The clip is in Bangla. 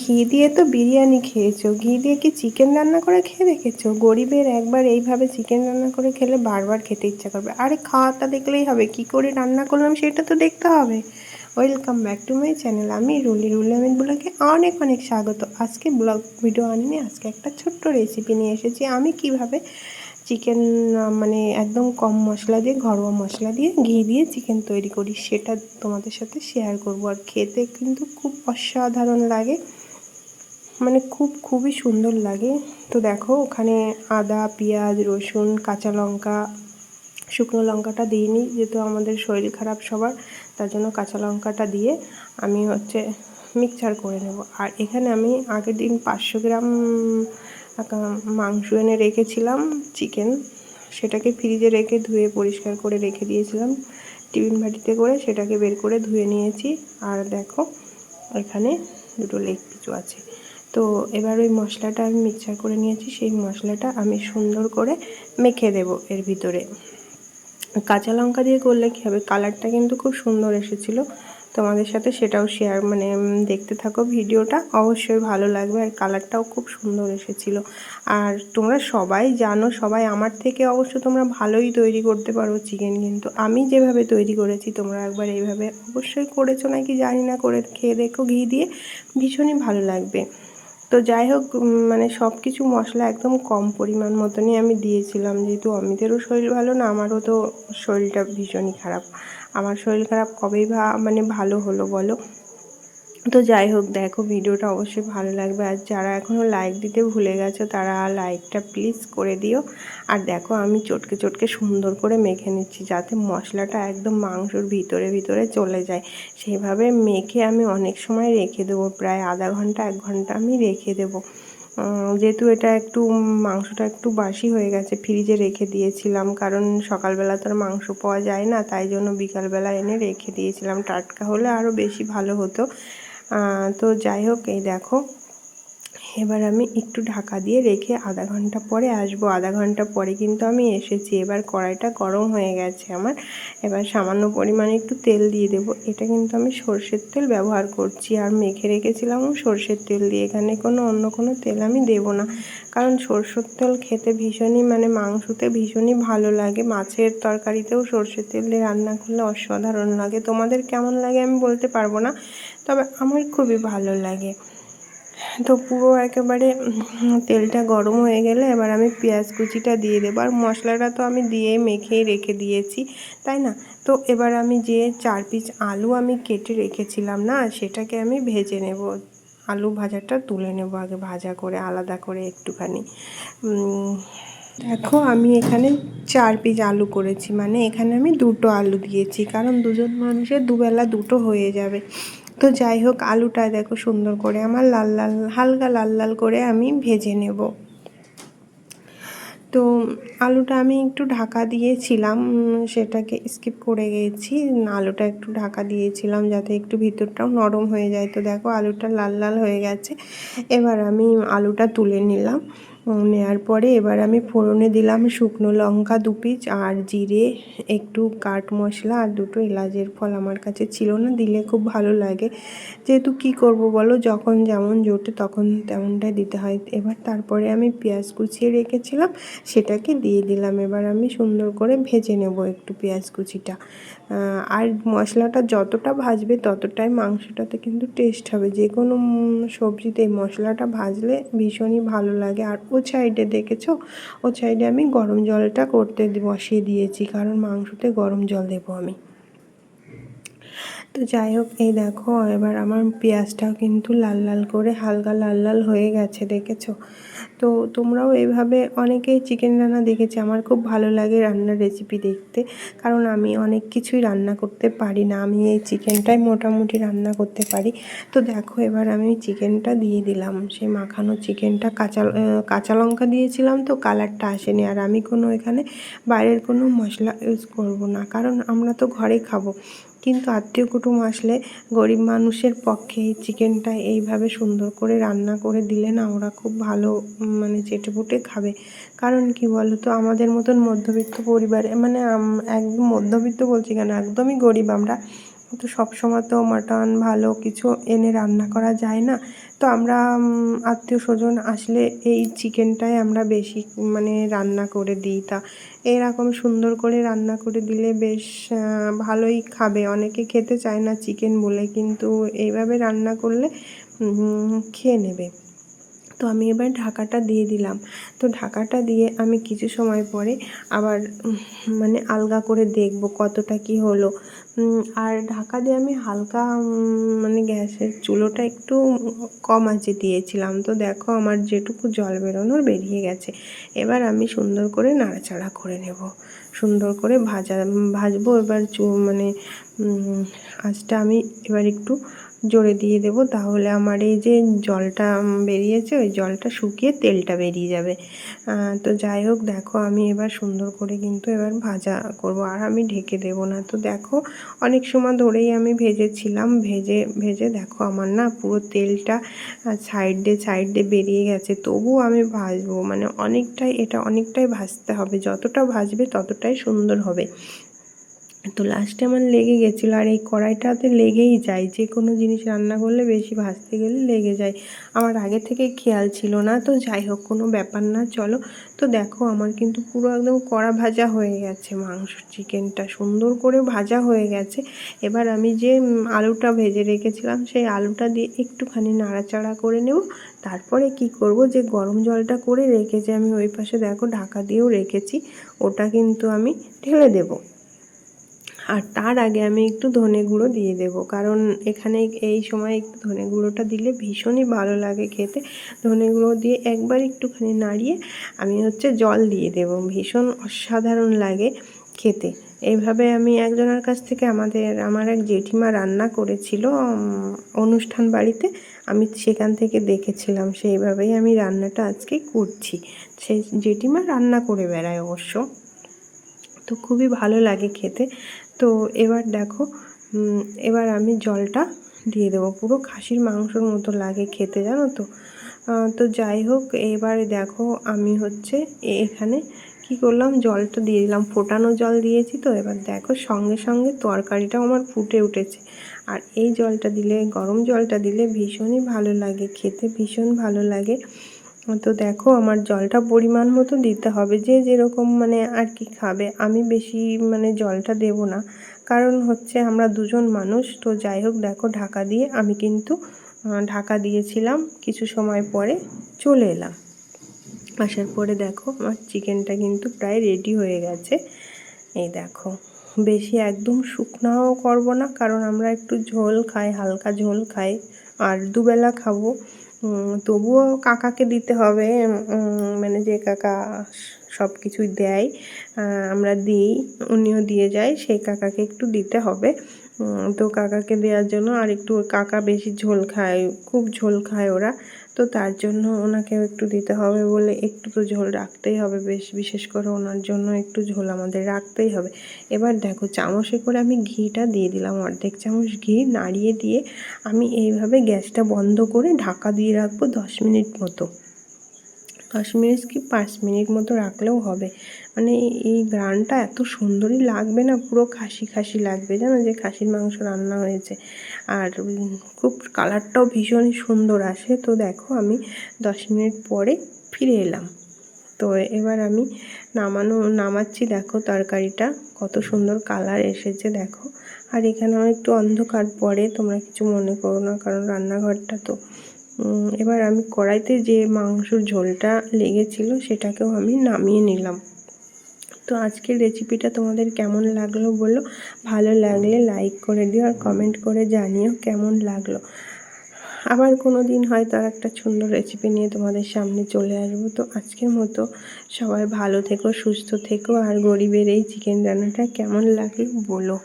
ঘি দিয়ে তো বিরিয়ানি খেয়েছো। ঘি দিয়ে কি চিকেন রান্না করে খেয়ে দেখেছ? গরিবের একবার এইভাবে চিকেন রান্না করে খেলে বারবার খেতে ইচ্ছা করবে। আরে খাওয়াটা দেখলেই হবে, কি করে রান্না করলাম সেটা তো দেখতে হবে। Welcome back to my channel আমি রুলি রুলি আমিন ব্লগে অনেক অনেক স্বাগত। আজকে ব্লগ ভিডিও আনিনি আজকে একটা ছোট্ট রেসিপি নিয়ে এসেছি। আমি কীভাবে চিকেন মানে একদম কম মশলা দিয়ে, ঘরোয়া মশলা দিয়ে ঘি দিয়ে চিকেন তৈরি করি। সেটা তোমাদের সাথে শেয়ার করব। আর খেতে কিন্তু খুব অসাধারণ লাগে। মানে খুব, খুবই সুন্দর লাগে। তো দেখো, ওখানে আদা, পেঁয়াজ, রসুন, কাঁচা লঙ্কা, শুকনো লঙ্কাটা দিইনি, যেহেতু আমাদের শরীর খারাপ সবার, তার জন্য কাঁচা লঙ্কাটা দিয়ে আমি হচ্ছে মিক্সচার করে নেব। আর এখানে আমি আগের দিন পাঁচশো গ্রাম মাংস এনে রেখেছিলাম চিকেন সেটাকে ফ্রিজে রেখে ধুয়ে পরিষ্কার করে রেখে দিয়েছিলাম। টিফিন বাটিতে করে সেটাকে বের করে ধুয়ে নিয়েছি। আর দেখো, এখানে দুটো লেগ পিচু আছে। তো এবার ওই মশলাটা আমি মিক্সচার করে নিয়েছি। সেই মশলাটা আমি সুন্দর করে মেখে দেব এর ভিতরে। কাঁচা লঙ্কা দিয়ে করলে কী হবে? কালারটা কিন্তু খুব সুন্দর এসেছিল। তোমাদের সাথে সেটাও শেয়ার মানে দেখতে থাকো ভিডিওটা। অবশ্যই ভালো লাগবে আর কালারটাও খুব সুন্দর এসেছিল। আর তোমরা সবাই জানো, সবাই আমার থেকে অবশ্য তোমরা ভালোই তৈরি করতে পারো চিকেন কিন্তু। আমি যেভাবে তৈরি করেছি, তোমরা একবার এইভাবে অবশ্যই করেছ নাকি জানি না, করে খেয়ে দেখো ঘি দিয়ে। ভীষণই ভালো লাগবে। তো যাই হোক মানে সব কিছু মশলা একদম কম পরিমাণ মতনই আমি দিয়েছিলাম। যেহেতু অমিতেরও শরীর ভালো না, আমারও তো শরীরটা ভীষণই খারাপ। আমার শরীর খারাপ কবেই ভা মানে ভালো হলো বলো? তো যাই হোক, দেখো ভিডিওটা অবশ্যই ভালো লাগবে। আর যারা এখনও লাইক দিতে ভুলে গেছো, তারা লাইকটা প্লিজ করে দিও। আর দেখো, আমি চটকে চটকে সুন্দর করে মেখে নিচ্ছি যাতে মশলাটা একদম মাংসর ভিতরে ভিতরে চলে যায়। সেইভাবে মেখে আমি অনেক সময় রেখে দেবো। প্রায় আধা ঘণ্টা, এক ঘণ্টা আমি রেখে দেবো। যেহেতু এটা একটু মাংসটা একটু বাসি হয়ে গেছে ফ্রিজে রেখে দিয়েছিলাম। কারণ সকালবেলা তো আর মাংস পাওয়া যায় না, তাই জন্য বিকালবেলা এনে রেখে দিয়েছিলাম। টাটকা হলে আরও বেশি ভালো হতো। তো যাই হোক, এই দেখো। এবার আমি একটু ঢাকা দিয়ে রেখে আধা ঘণ্টা পরে আসব। আধা ঘণ্টা পরে কিন্তু আমি এসেছি। এবার কড়াইটা গরম হয়ে গেছে আমার। এবার সামান্য পরিমাণে একটু তেল দিয়ে দেব। এটা কিন্তু আমি সর্ষের তেল ব্যবহার করছি। আর মেখে রেখেছিলাম সর্ষের তেল দিয়ে। এখানে কোনো অন্য কোনো তেল আমি দেব না। কারণ সর্ষের তেল খেতে ভীষণই মানে মাংসতে ভীষণই ভালো লাগে। মাছের তরকারিতেও সর্ষের তেল দিয়ে রান্না করলে অসাধারণ লাগে। তোমাদের কেমন লাগে আমি বলতে পারব না। তবে আমার খুবই ভালো লাগে। তো পুরো একেবারে তেলটা গরম হয়ে গেলে এবার আমি পেঁয়াজ কুচিটা দিয়ে দেবো। আর মশলাটা তো আমি দিয়ে মেখেই রেখে দিয়েছি, তাই না? তো এবার আমি যে চার পিস আলু আমি কেটে রেখেছিলাম না, সেটাকে আমি ভেজে নেব। আলু ভাজাটা তুলে নেব আগে ভাজা করে, আলাদা করে একটুখানি। দেখো আমি এখানে চার পিস আলু করেছি মানে এখানে আমি দুটো আলু দিয়েছি, কারণ দুজন মানুষের দুবেলা দুটো হয়ে যাবে। তো যাই হোক, আলুটা দেখো সুন্দর করে আমার লাল লাল, হালকা লাল লাল করে আমি ভেজে নেব। তো আলুটা আমি একটু ঢাকা দিয়েছিলাম, সেটাকে স্কিপ করে গেছি। আলুটা একটু ঢাকা দিয়েছিলাম যাতে একটু ভিতরটাও নরম হয়ে যায়। তো দেখো, আলুটা লাল লাল হয়ে গেছে। এবার আমি আলুটা তুলে নিলাম। নেওয়ার পরে এবার আমি ফোড়নে দিলাম শুকনো লঙ্কা দু পিস আর জিরে, একটু কাঠ মশলা আর দুটো এলাচের ফল আমার কাছে ছিল না, দিলে খুব ভালো লাগে। যেহেতু কি করব বলো, যখন যেমন জোটে তখন তেমনটাই দিতে হয়। এবার তারপরে আমি পেঁয়াজ কুচিয়ে রেখেছিলাম, সেটাকে দিয়ে দিলাম। এবার আমি সুন্দর করে ভেজে নেব একটু পেঁয়াজ কুচিটা। আর মশলাটা যতটা ভাজবে ততটাই মাংসটাতে কিন্তু টেস্ট হবে। যে কোনো সবজিতে মশলাটা ভাজলে ভীষণই ভালো লাগে। আর ও সাইডে দেখেছ? ও সাইডে আমি গরম জলটা করতে বসিয়ে দিয়েছি, কারণ মাংসতে গরম জল দেবো আমি। তো যাই হোক, এই দেখো, এবার আমার পেঁয়াজটাও কিন্তু লাল লাল করে হালকা লাল লাল হয়ে গেছে, দেখেছ? তো তোমরাও এইভাবে অনেকেই চিকেন রান্না দেখেছি, আমার খুব ভালো লাগে রান্নার রেসিপি দেখতে, কারণ আমি অনেক কিছুই রান্না করতে পারি না, আমি এই চিকেনটাই মোটামুটি রান্না করতে পারি। তো দেখো, এবার আমি চিকেনটা দিয়ে দিলাম, সেই মাখানো চিকেনটা কাঁচা কাঁচা লঙ্কা দিয়েছিলাম তো কালারটা আসেনি, আর আমি কোনো এখানে বাইরের কোনো মশলা ইউজ করব না, কারণ আমরা তো ঘরে খাব। কিন্তু আত্মীয় কুটুম আসলে গরিব মানুষের পক্ষে এই চিকেনটা এইভাবে সুন্দর করে রান্না করে দিলে না ওরা খুব ভালো মানে চেটেপুটে খাবে। কারণ কি বলো তো আমাদের মতন মধ্যবিত্ত পরিবারে মানে একদম মধ্যবিত্ত বলছি কেন? একদমই গরিব আমরা। তো সবসময় তো মাটন ভালো কিছু এনে রান্না করা যায় না। তো আমরা আত্মীয় স্বজন আসলে এই চিকেনটাই আমরা বেশি মানে রান্না করে দিই তা। এরকম সুন্দর করে রান্না করে দিলে বেশ ভালোই খাবে। অনেকে খেতে চায় না চিকেন বলে, কিন্তু এইভাবে রান্না করলে খেয়ে নেবে। তো আমি এবার ঢাকাটা দিয়ে দিলাম। তো ঢাকাটা দিয়ে আমি কিছু সময় পরে আবার মানে আলগা করে দেখব কতটা কি হলো। আর ঢাকা দিয়ে আমি হালকা মানে গ্যাসের চুলোটা একটু কম আঁচে দিয়েছিলাম। তো দেখো আমার যেটুকু জল বেরোনোর বেরিয়ে গেছে। এবার আমি সুন্দর করে নাড়াচাড়া করে নেব। সুন্দর করে ভাজা, ভাজবো এবার চু মানে আঁচটা আমি এবার একটু জোরে দিয়ে দেব, তাহলে আমার এই যে জলটা বেরিয়েছে, ওই জলটা শুকিয়ে তেলটা বেরিয়ে যাবে। তো যাই হোক, দেখো আমি এবার সুন্দর করে কিন্তু এবার ভাজা করব, আর আমি ঢেকে দেব না। তো দেখো, অনেক সময় ধরেই আমি ভেজেছিলাম, ভেজে ভেজে দেখো আমার না পুরো তেলটা সাইড দিয়ে সাইড দিয়ে বেরিয়ে গেছে। তবুও আমি ভাজবো মানে অনেকটাই, এটা অনেকটাই ভাজতে হবে, যতটা ভাজবে ততটাই সুন্দর হবে। তো লাস্টে আমার লেগে গেছিল, আর এই কড়াইটাতে লেগেই যায়। যে কোনো জিনিস রান্না করলে বেশি ভাজতে গেলে লেগে যায়। আমার আগে থেকে খেয়াল ছিল না, তো যাই হোক, কোনো ব্যাপার না, চলো। তো দেখো, আমার কিন্তু পুরো একদম কড়া ভাজা হয়ে গেছে, মাংস, চিকেনটা সুন্দর করে ভাজা হয়ে গেছে। এবার আমি যে আলুটা ভেজে রেখেছিলাম, সেই আলুটা দিয়ে একটুখানি নাড়াচাড়া করে নেব। তারপরে কি করব, যে গরম জলটা করে রেখেছি আমি ওই পাশে দেখো ঢাকা দিয়েও রেখেছি, ওটা কিন্তু আমি ঢেলে দেবো। আর তার আগে আমি একটু ধনে গুঁড়ো দিয়ে দেব। কারণ এখানে এই সময় একটু ধনে গুঁড়োটা দিলে ভীষণই ভালো লাগে খেতে। ধনে গুঁড়ো দিয়ে একবার একটুখানি নাড়িয়ে আমি হচ্ছে জল দিয়ে দেব। ভীষণ অসাধারণ লাগে খেতে। এইভাবে আমি একজনের কাছ থেকে আমাদের, আমার এক জেঠিমা রান্না করেছিল অনুষ্ঠান বাড়িতে। আমি সেখান থেকে দেখেছিলাম, সেইভাবেই আমি রান্নাটা আজকে করছি। সেই জেঠিমা রান্না করে বেড়ায় অবশ্য। তো খুবই ভালো লাগে খেতে। তো এবার দেখো এবার আমি জলটা দিয়ে দেবো। পুরো খাসির মাংসর মতো লাগে খেতে, জানো তো? তো যাই হোক, এবারে দেখো আমি হচ্ছে এখানে কি করলাম? জলটা দিয়ে দিলাম। ফোটানো জল দিয়েছি তো। এবার দেখো সঙ্গে সঙ্গে তরকারিটাও আমার ফুটে উঠেছে। আর এই জলটা দিলে, গরম জলটা দিলে ভীষণই ভালো লাগে, খেতে ভীষণ ভালো লাগে। তো দেখো, আমার জলটা পরিমাণ মতো দিতে হবে যে যেরকম মানে আর কি খাবে। আমি বেশি মানে জলটা দেব না। কারণ হচ্ছে আমরা দুজন মানুষ, তো যাই হোক, দেখো ঢাকা দিয়ে আমি কিন্তু ঢাকা দিয়েছিলাম। কিছু সময় পরে চলে এলাম। আসার পরে দেখো, আমার চিকেনটা কিন্তু প্রায় রেডি হয়ে গেছে। এই দেখো, বেশি একদম শুকনাও করব না, কারণ আমরা একটু ঝোল খাই, হালকা ঝোল খাই। আর দুবেলা খাব। তবুও কাকাকে দিতে হবে মানে যে কাকা সব কিছুই দেয় আমরা দিই, উনিও দিয়ে যায়, সেই কাকাকে একটু দিতে হবে। তো কাকাকে দেওয়ার জন্য আর একটু কাকা বেশি ঝোল খায়, খুব ঝোল খায় ওরা। তো তার জন্য ওনাকেও একটু দিতে হবে বলে একটু তো ঝোল রাখতেই হবে বেশ, বিশেষ করে ওনার জন্য একটু ঝোল আমাদের রাখতেই হবে। এবার দেখো চামচে করে আমি ঘিটা দিয়ে দিলাম, অর্ধেক চামচ ঘি নাড়িয়ে দিয়ে আমি এইভাবে গ্যাসটা বন্ধ করে ঢাকা দিয়ে রাখব দশ মিনিট মতো। দশ মিনিট কি পাঁচ মিনিট মতো রাখলেও হবে। মানে এই গ্রানটা এত সুন্দরই লাগবে না, পুরো খাসি খাসি লাগবে, জানো? যে খাসির মাংস রান্না হয়েছে। আর খুব কালারটাও ভীষণ সুন্দর আসে। তো দেখো, আমি দশ মিনিট পরে ফিরে এলাম। তো এবার আমি নামানো, নামাচ্ছি দেখো তরকারিটা। কত সুন্দর কালার এসেছে দেখো। আর এখানে আমার একটু অন্ধকার পরে তোমরা কিছু মনে করো না, কারণ রান্নাঘরটা তো এবার আমি কড়াইতে যে মাংসর ঝোলটা লেগেছিল সেটাকেও আমি নামিয়ে নিলাম। তো আজকের রেসিপিটা তোমাদের কেমন লাগল বলো? ভালো লাগলে লাইক করে দিও আর কমেন্ট করে জানিও কেমন লাগল। আবার কোনো দিন হয়তো আর একটা সুন্দর রেসিপি নিয়ে তোমাদের সামনে চলে আসব। তো আজকের মতো সবাই ভালো থেকো, সুস্থ থেকো আর গরিবের এই চিকেন রান্নাটা কেমন লাগল বলো।